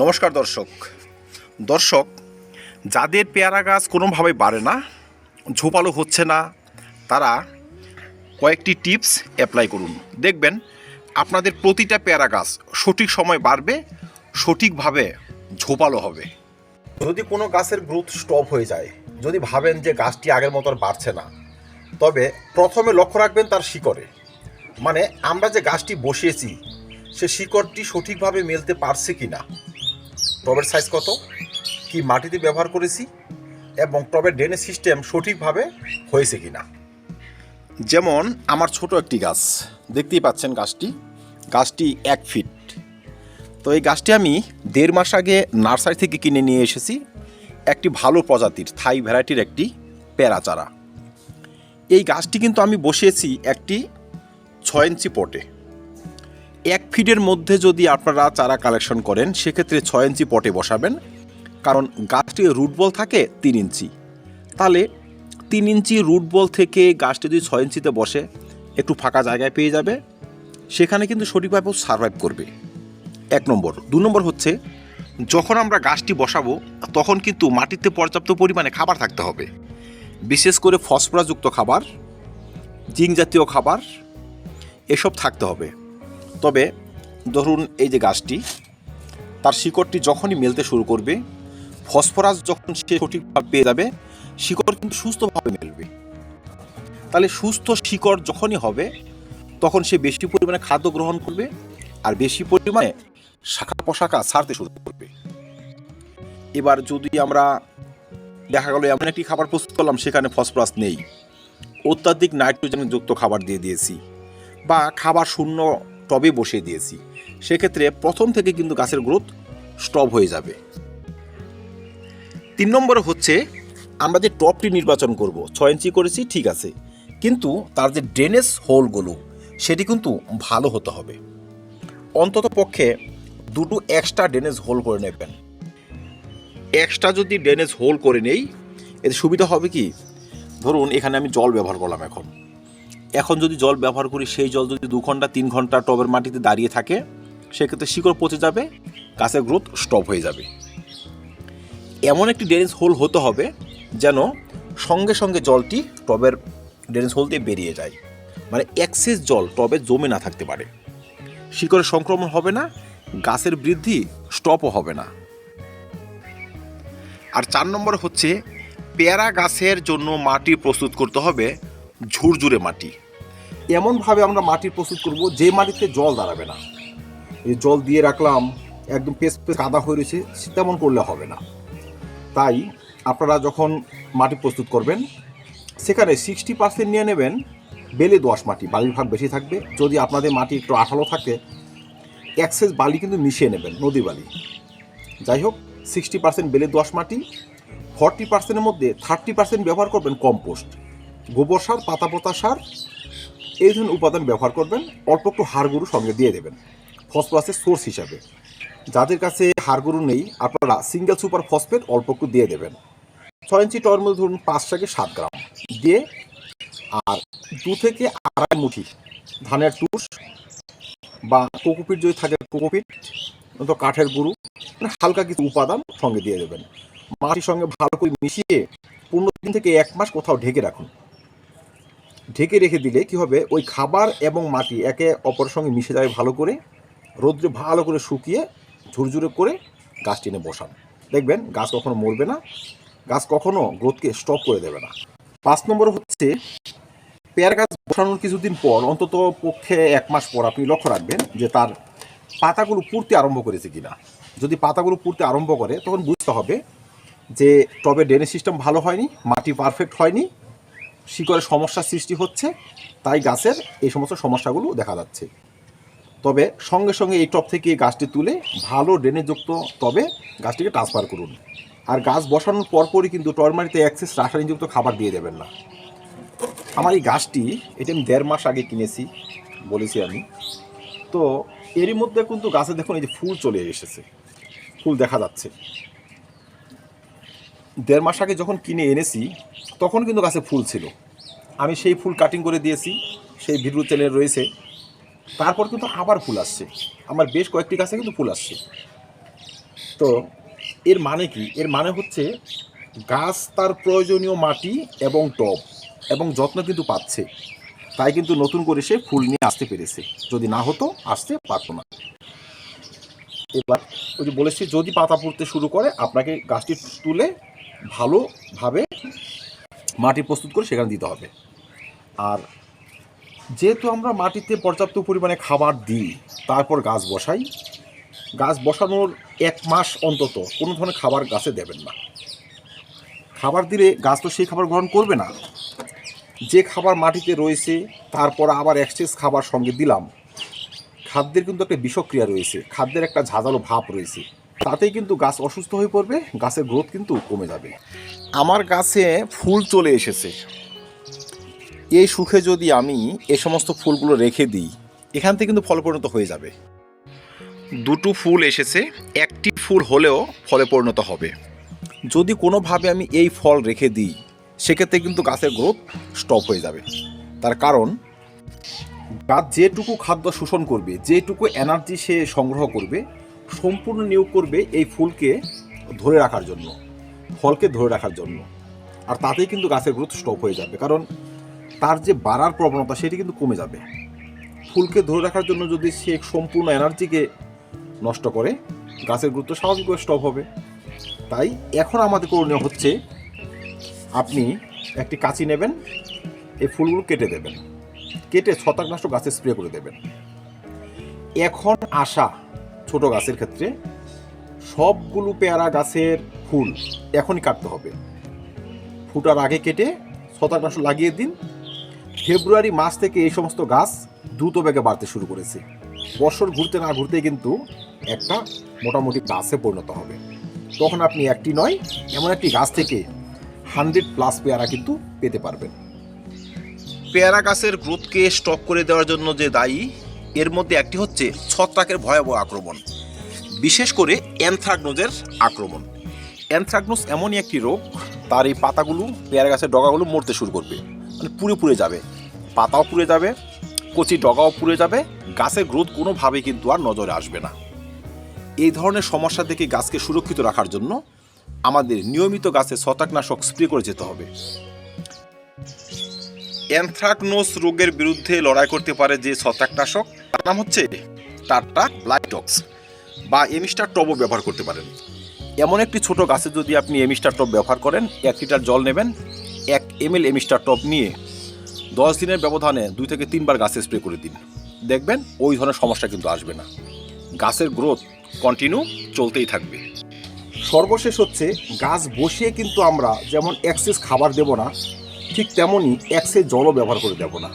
নমস্কার দর্শক। দর্শক, যাদের পেয়ারা গাছ কোনোভাবে বাড়ে না, ঝোপালো হচ্ছে না, তারা কয়েকটি টিপস অ্যাপ্লাই করুন। দেখবেন, আপনাদের প্রতিটা পেয়ারা গাছ সঠিক সময় বাড়বে, সঠিকভাবে ঝোপালো হবে। যদি কোনো গাছের গ্রোথ স্টপ হয়ে যায়, যদি ভাবেন যে গাছটি আগের মতো আর বাড়ছে না, তবে প্রথমে লক্ষ্য রাখবেন তার শিকড়ে। মানে আমরা যে গাছটি বসিয়েছি, সে শিকড়টি সঠিকভাবে মেলতে পারছে কি না টবের সাইজ কত? কি মাটিতে ব্যবহার করেছি? এবং টবের ড্রেনেজ সিস্টেম সঠিকভাবে হয়েছে কি না যেমন আমার ছোট একটি গাছ। দেখতেই পাচ্ছেন গাছটি। গাছটি এক ফিট তো এই গাছটি আমি দেড় মাস আগে নার্সারি থেকে কিনে নিয়ে এসেছি। একটি ভালো প্রজাতির, থাই ভ্যারাইটির একটি পেয়ারা চারা। এই গাছটি কিন্তু আমি বসিয়েছি একটি ছয় ইঞ্চি পটে। এক ফিটের মধ্যে যদি আপনারা চারা কালেকশন করেন, সেক্ষেত্রে ছয় ইঞ্চি পটে বসাবেন। কারণ গাছটির রুট বল থাকে তিন ইঞ্চি। তাহলে তিন ইঞ্চি রুট বল থেকে গাছটি যদি ছয় ইঞ্চিতে বসে, একটু ফাঁকা জায়গায় পেয়ে যাবে। সেখানে কিন্তু সঠিকভাবে সার্ভাইভ করবে। এক নম্বর। দু নম্বর হচ্ছে, যখন আমরা গাছটি বসাবো, তখন কিন্তু মাটিতে পর্যাপ্ত পরিমাণে খাবার থাকতে হবে। বিশেষ করে ফসফরাসযুক্ত খাবার জিঙ্ক জাতীয় খাবার, এসব থাকতে হবে। তবে ধরুন এই যে গাছটি, তার শিকড়টি যখনই মেলতে শুরু করবে, ফসফরাস যখন সে সঠিকভাবে পেয়ে যাবে, শিকড় কিন্তু সুস্থভাবে মেলবে। তাহলে সুস্থ শিকড় যখনই হবে, তখন সে বেশি পরিমাণে খাদ্য গ্রহণ করবে আর বেশি পরিমাণে শাখা পোশাখা ছাড়তে শুরু করবে। এবার যদি আমরা দেখা গেল এমন একটি খাবার প্রস্তুত করলাম, সেখানে ফসফরাস নেই। অত্যাধিক নাইট্রোজেন যুক্ত খাবার দিয়ে দিয়েছি বা খাবার শূন্য টবে বসিয়ে দিয়েছি। সেক্ষেত্রে প্রথম থেকে কিন্তু গাছের গ্রোথ স্টপ হয়ে যাবে। তিন নম্বরে হচ্ছে, আমরা যে টপটি নির্বাচন করব, ছয় ইঞ্চি করেছি, ঠিক আছে। কিন্তু তার যে ড্রেনেজ হোলগুলো, সেটি কিন্তু ভালো হতে হবে। অন্তত পক্ষে দুটো এক্সট্রা ড্রেনেজ হোল করে নেবেন। এক্সট্রা যদি ড্রেনেজ হোল করে নেই, এতে সুবিধা হবে কি? ধরুন, এখানে আমি জল ব্যবহার করলাম এখন। এখন যদি জল ব্যবহার করি, সেই জল যদি দু ঘণ্টা, তিন ঘণ্টা টবের মাটিতে দাঁড়িয়ে থাকে, সেক্ষেত্রে শিকড় পচে যাবে, গাছের গ্রোথ স্টপ হয়ে যাবে। এমন একটি ড্রেনেজ হোল হতে হবে যেন সঙ্গে সঙ্গে জলটি টবের ড্রেনেজ হোল দিয়ে বেরিয়ে যায়। মানে এক্সেস জল টবে জমে না থাকতে পারে। শিকড়ের সংক্রমণ হবে না, গাছের বৃদ্ধি স্টপও হবে না। আর চার নম্বর হচ্ছে, পেয়ারা গাছের জন্য মাটি প্রস্তুত করতে হবে ঝুরঝুরে মাটি। এমনভাবে আমরা মাটি প্রস্তুত করব যে মাটিতে জল দাঁড়াবে না। এই জল দিয়ে রাখলাম, একদম পেস পেস কাদা হয়ে রয়েছে, তেমন করলে হবে না। তাই আপনারা যখন মাটি প্রস্তুত করবেন, সেখানে সিক্সটি পার্সেন্ট নিয়ে নেবেন, বেলে দোয়াশ মাটি বালির ভাগ বেশি থাকবে। যদি আপনাদের মাটি একটু আঠালো থাকে এক্সেস বালি কিন্তু মিশিয়ে নেবেন, নদী বালি। যাই হোক সিক্সটি পার্সেন্ট বেলে দোয়াশ মাটি ফর্টি পার্সেন্টের মধ্যে থার্টি পার্সেন্ট ব্যবহার করবেন কম্পোস্ট। গোবর সার, পাতা পোতা সার এই ধরনের উপাদান ব্যবহার করবেন অল্প একটু হাড়গুরু সঙ্গে দিয়ে দেবেন, ফসফরাসের সোর্স হিসাবে। যাদের কাছে হাড়গুরু নেই, আপনারা সিঙ্গেল সুপার ফসফেট অল্প একটু দিয়ে দেবেন। ছয় ইঞ্চি টয়ের মধ্যে ধরুন পাঁচ থেকে সাত গ্রাম। দিয়ে আর দু থেকে আড়াই মুঠি ধানের টুস বা কোকোপিট যদি থাকে কোকোপিট তো কাঠের গুঁড়ো মানে হালকা কিছু উপাদান সঙ্গে দিয়ে দেবেন। মাটির সঙ্গে ভালো করে মিশিয়ে পনেরো দিন থেকে এক মাস কোথাও ঢেকে রাখুন। ঢেকে রেখে দিলে কি হবে? ওই খাবার এবং মাটি একে অপরের সঙ্গে মিশে যাবে ভালো করে, রোদ্রে ভালো করে শুকিয়ে ঝুরঝুরে করে গাছ টেনে বসান। দেখবেন গাছ কখনো মরবে না, গাছ কখনো গ্রোথকে স্টপ করে দেবে না। পাঁচ নম্বর হচ্ছে, পেয়ার গাছ বসানোর কিছুদিন পর, অন্তত পক্ষে এক মাস পর আপনি লক্ষ্য রাখবেন যে তার পাতাগুলো পুড়তে আরম্ভ করেছে কিনা। যদি পাতাগুলো পুড়তে আরম্ভ করে, তখন বুঝতে হবে যে টবে ড্রেনেজ সিস্টেম ভালো হয়নি, মাটি পারফেক্ট হয়নি শিকড়ের সমস্যার সৃষ্টি হচ্ছে, তাই গাছের এই সমস্ত সমস্যাগুলো দেখা যাচ্ছে। তবে সঙ্গে সঙ্গে এই টব থেকে গাছটি তুলে ভালো ড্রেনেজযুক্ত তবে গাছটিকে ট্রান্সফার করুন। আর গাছ বসানোর পরপরই কিন্তু টরমারিতে অ্যাক্সেস রাসায়নিকযুক্ত খাবার দিয়ে দেবেন না। আমার এই গাছটি, এটা আমি দেড় মাস আগে কিনেছি বলেছি আমি। তো এরই মধ্যে কিন্তু গাছে দেখুন এই যে ফুল চলে এসেছে। ফুল দেখা যাচ্ছে। দেড় মাস আগে যখন কিনে এনেছি তখন কিন্তু গাছে ফুল ছিল। আমি সেই ফুল কাটিং করে দিয়েছি, সেই ভিডিও চ্যানেল রয়েছে। তারপর কিন্তু আবার ফুল আসছে। আমার বেশ কয়েকটি গাছে কিন্তু ফুল আসছে। তো এর মানে কি? এর মানে হচ্ছে গাছ তার প্রয়োজনীয় মাটি এবং টব এবং যত্ন কিন্তু পাচ্ছে। তাই কিন্তু নতুন করে সে ফুল নিয়ে আসতে পেরেছে। যদি না হতো, আসতে পারতো না। এবার ওই যে বলেছি, যদি পাতা পড়তে শুরু করে, আপনাকে গাছটি তুলে ভালোভাবে মাটি প্রস্তুত করে সেখানে দিতে হবে। আর যেহেতু আমরা মাটিতে পর্যাপ্ত পরিমাণে খাবার দিই, তারপর গাছ বসাই, গাছ বসানোর এক মাস অন্তত কোনো ধরনের খাবার গাছে দেবেন না। খাবার দিলে গাছ তো সেই খাবার গ্রহণ করবে না। যে খাবার মাটিতে রয়েছে, তারপর আবার এক্সচেঞ্জ খাবার সঙ্গে দিলাম, খাদ্যের কিন্তু একটা বিষক্রিয়া রয়েছে, খাদ্যের একটা ঝাঁঝালো ভাব রয়েছে। তাতেই কিন্তু গাছ অসুস্থ হয়ে পড়বে, গাছের গ্রোথ কিন্তু কমে যাবে। আমার গাছে ফুল চলে এসেছে। এই সুখে যদি আমি এ সমস্ত ফুলগুলো রেখে দিই, এখান থেকে কিন্তু ফল পরিণত হয়ে যাবে। দুটো ফুল এসেছে, একটি ফুল হলেও ফলে পরিণত হবে। যদি কোনোভাবে আমি এই ফল রেখে দিই, সেক্ষেত্রে কিন্তু গাছের গ্রোথ স্টপ হয়ে যাবে। তার কারণ, গাছ যেটুকু খাদ্য শোষণ করবে, যেটুকু এনার্জি সে সংগ্রহ করবে সম্পূর্ণ নিয়োগ করবে এই ফুলকে ধরে রাখার জন্য, ফলকে ধরে রাখার জন্য। আর তাতেই কিন্তু গাছের গ্রোথ স্টপ হয়ে যাবে। কারণ তার যে বাড়ার প্রবণতা, সেটি কিন্তু কমে যাবে। ফুলকে ধরে রাখার জন্য যদি সে সম্পূর্ণ এনার্জিকে নষ্ট করে, গাছের গুরুত্ব স্বাভাবিকভাবে স্টপ হবে। তাই এখন আমাদের করণীয় হচ্ছে, আপনি একটি কাঁচি নেবেন, এই ফুলগুলো কেটে দেবেন। কেটে ছত্রাকনাশক গাছে স্প্রে করে দেবেন। এখন আসা ছোট গাছের ক্ষেত্রে সবগুলো পেয়ারা গাছের ফুল এখনই কাটতে হবে। ফুটার আগে কেটে ছত্রাকনাশক লাগিয়ে দিন। ফেব্রুয়ারি মাস থেকে এই সমস্ত গাছ দ্রুত বেগে বাড়তে শুরু করেছে। বছর ঘুরতে না ঘুরতে কিন্তু একটা মোটামুটি গাছে পরিণত হবে। তখন আপনি একটি নয়, এমন একটি গাছ থেকে হান্ড্রেড প্লাস পেয়ারা কিন্তু পেতে পারবেন। পেয়ারা গাছের গ্রোথকে স্টপ করে দেওয়ার জন্য যে দায়ী এর মধ্যে একটি হচ্ছে ছত্রাকের ভয়াবহ আক্রমণ, বিশেষ করে অ্যানথ্রাগনোজের আক্রমণ। অ্যানথ্রাকনোজ এমনই একটি রোগ, তার এই পাতাগুলো, পেয়ারা গাছের ডগাগুলো মরতে শুরু করবে মানে পুড়ে পুড়ে যাবে। পাতাও পুড়ে যাবে, কচি ডগাও পুড়ে যাবে, গাছের গ্রোথ কোনোভাবেই কিন্তু আর নজরে আসবে না। এই ধরনের সমস্যা থেকে গাছকে সুরক্ষিত রাখার জন্য আমাদের নিয়মিত গাছে ছত্রাকনাশক স্প্রে করে যেতে হবে। অ্যানথ্রাকনোস রোগের বিরুদ্ধে লড়াই করতে পারে যে ছত্রাকনাশক তার নাম হচ্ছে টাটা ব্লাইটক্স বা এমিস্টার টবও ব্যবহার করতে পারেন। এমন একটি ছোট গাছে যদি আপনি এমিস্টার টপ ব্যবহার করেন, এক লিটার জল নেবেন, এক এম এল এমিস্টার টপ নিয়ে দশ দিনের ব্যবধানে দুই থেকে তিনবার গাছে স্প্রে করে দিন। দেখবেন ওই ধরনের সমস্যা কিন্তু আসবে না। গাছের গ্রোথ কন্টিনিউ চলতেই থাকবে। সর্বশেষ হচ্ছে, গাছ বসিয়ে কিন্তু আমরা যেমন এক্সেস খাবার দেব না, ঠিক তেমনই এক্সেস জলও ব্যবহার করে দেব না।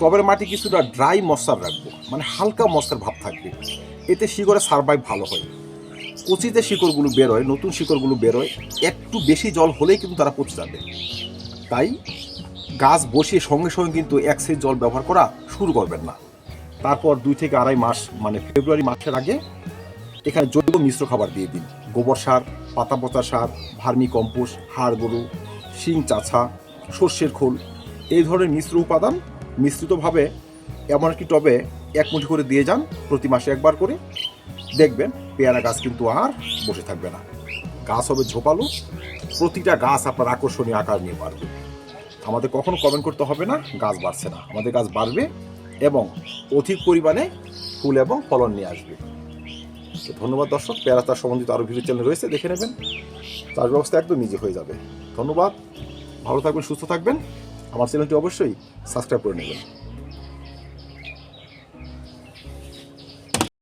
টবের মাটি কিছুটা ড্রাই মশার রাখব মানে হালকা মশার ভাব থাকবে। এতে শিকড়ে সারভাইভ ভালো হয়। কচিতে শিকড়গুলো বেরোয় নতুন শিকড়গুলো বেরোয় একটু বেশি জল হলেই কিন্তু তারা পচে যাবে। তাই গাছ বসিয়ে সঙ্গে সঙ্গে কিন্তু এক সেট জল ব্যবহার করা শুরু করবেন না। তারপর দুই থেকে আড়াই মাস মানে ফেব্রুয়ারি মাসের আগে এখানে জৈব মিশ্র খাবার দিয়ে দিন। গোবর সার, পাতা পচা সার, ভার্মি কম্পোস্ট, হাড় গরু শিং চাছা সর্ষের খোল, এই ধরনের মিশ্র উপাদান মিশ্রিতভাবে এমন একটি টবে এক মুঠি করে দিয়ে যান, প্রতি মাসে একবার করে। দেখবেন পেয়ারা গাছ কিন্তু আর বসে থাকবে না। গাছ হবে ঝোপালো, প্রতিটা গাছ আপনার আকর্ষণীয় আকার নিয়ে বাড়বে। আমাদের কখনো কমেন্ট করতে হবে না, গাছ বাড়ছে না। আমাদের গাছ বাড়বে এবং অধিক পরিমাণে ফুল এবং ফলন নিয়ে আসবে। তো ধন্যবাদ দর্শক, পেয়ারা তার সম্বন্ধিত আরও ভিডিও চ্যানেল রয়েছে, দেখে নেবেন। তার ব্যবস্থা একদম নিজে হয়ে যাবে। ধন্যবাদ, ভালো থাকবেন, সুস্থ থাকবেন। আমার চ্যানেলটি অবশ্যই সাবস্ক্রাইব করে নেবেন।